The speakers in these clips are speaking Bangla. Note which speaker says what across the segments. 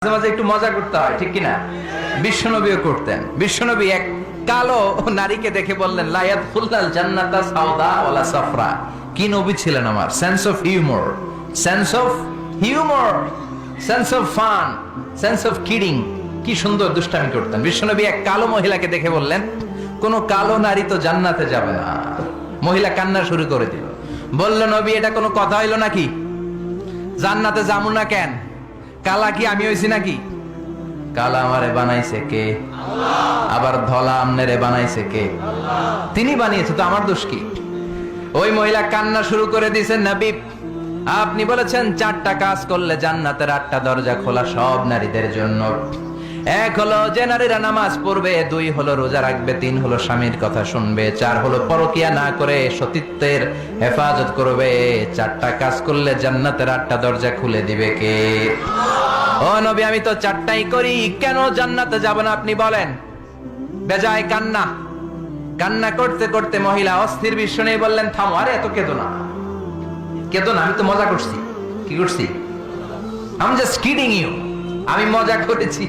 Speaker 1: মাঝে মাঝে একটু মজা করতে হয়, ঠিক কিনা? বিশ্বনবীও করতেন। বিশ্বনবী এক কালো নারীকে দেখে বললেন লায়াত ফুল্লাল জান্নাতা সাউদা ওয়ালা সাফরা। কি নবী ছিলেন আমার? Sense of humour sense of humour sense of fun sense of kidding কি সুন্দর দুষ্টামি করতেন। বিশ্বনবী এক কালো মহিলাকে দেখে বললেন, কোন কালো নারী তো জান্নাতে যাবে না। মহিলা কান্না শুরু করে দিল। বলল, নবী, এটা কোনো কথা হইল নাকি? জান্নাতে যামু না কেন? কালা কি আমি হয়েছি নাকি? কালা আমারে বানাইছে কে? আবার ধলা আমনেরে বানাইছে কে? তিনি বানিয়েছে তো আমার দোষ কি? ওই মহিলা কান্না শুরু করে দিয়েছেন নাবিব। আপনি বলেছেন, চারটা কাজ করলে জান্নাতের আটটা দরজা খোলা সব নারীদের জন্য। এক হলো যে নারীরা নামাজ পড়বে, দুই হলো রোজা রাখবে, তিন হলো স্বামীর কথা শুনবে, চার হলো পরকিয়া না করে সতীত্বের হেফাজত করবে, চারটা কাজ করলে জান্নাতের আটটা দরজা খুলে দিবে কে? ও নবী, আমি তো চারটাই করি, কেন জান্নাতে যাব না আপনি বলেন? বেজায় কান্না। কান্না করতে করতে মহিলা অস্থির বিশ্ব বললেন, থামো, আরে এত কেঁদো না। কেঁদো না, আমি তো মজা করছি। কি করছি? আমি জাস্ট কিডিং ইউ আমি মজা করেছি।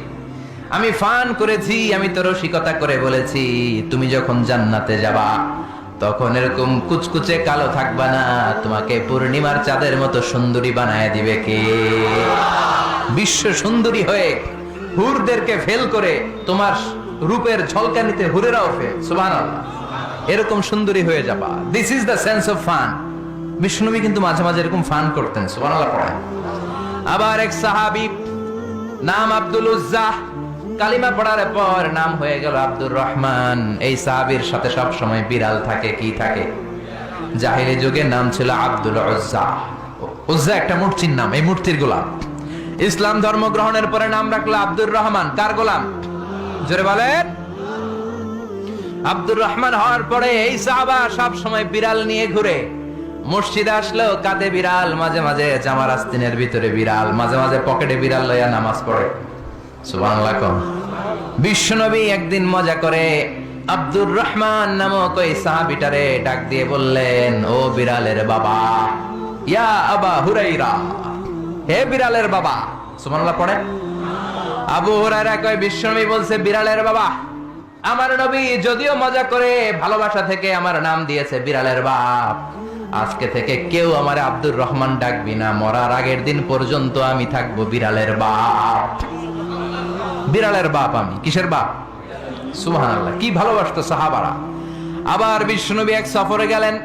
Speaker 1: আমি ফান করেছি, আমি তো রসিকতা করে বলেছি, তুমি যখন জান্নাতে যাবা, তখন এরকম কুচকুচে কালো থাকবা না, তোমাকে পূর্ণিমার চাঁদের মতো সুন্দরী বানায় দিবে কে? বিশ্ব সুন্দরী হয়ে হুরদেরকে ফেল করে তোমার রূপের ঝলকানিতে হুরেরাও ফেল সুবহানাল্লাহ। এরকম সুন্দরী হয়ে যাবা। This is the sense of fun বিষ্ণুবী কিন্তু মাঝে মাঝে এরকম ফান করতেন পড়েন। আবার এক সাহাবী, নাম আব্দুল উজ্জাহ কালিমা পড়ার পর নাম হয়ে গেল আব্দুর রহমান। এই সাহাবীর সাথে সব সময় বিড়াল থাকে, কি থাকে? জাহিলি যুগের নাম ছিল আব্দুল উজ্জা। একটা মূর্তির নাম, এই মূর্তির গোলাম। ইসলাম ধর্ম গ্রহণের পরে নাম রাখল আব্দুর রহমান। কার গোলাম? জোরে বলেন। আব্দুর রহমান হওয়ার পরে এই সাহাবা সব সময় বিড়াল নিয়ে ঘুরে। মসজিদে আসলো কাঁধে বিড়াল, মাঝে মাঝে জামার আস্তিনের ভিতরে বিড়াল, মাঝে মাঝে পকেটে বিড়াল লইয়া নামাজ পড়ে। সুবহানাল্লাহ। একদিন মজা করে আব্দুর রহমান নামক ওই সাহাবিটারে ডাক দিয়ে বললেন, ও বিড়ালের বাবা, ইয়া আবা হুরাইরা, হে বিড়ালের বাবা। পড়ে। আবু হুরায়রা কয় বলছে, বিড়ালের বাবা, আমার নবী যদিও মজা করে ভালোবাসা থেকে আমার নাম দিয়েছে বিড়ালের বাপ। আজকে থেকে কেউ আমার আব্দুর রহমান ডাকবি না, মরার আগের দিন পর্যন্ত আমি থাকব বিড়ালের বাপ। বিড়ালের বাপ আমি। কিসের বাপ? সুহান কি ভালোবাসতো সাহাবারা। আবার বিশ্বনবী এক সফরে গেলেন।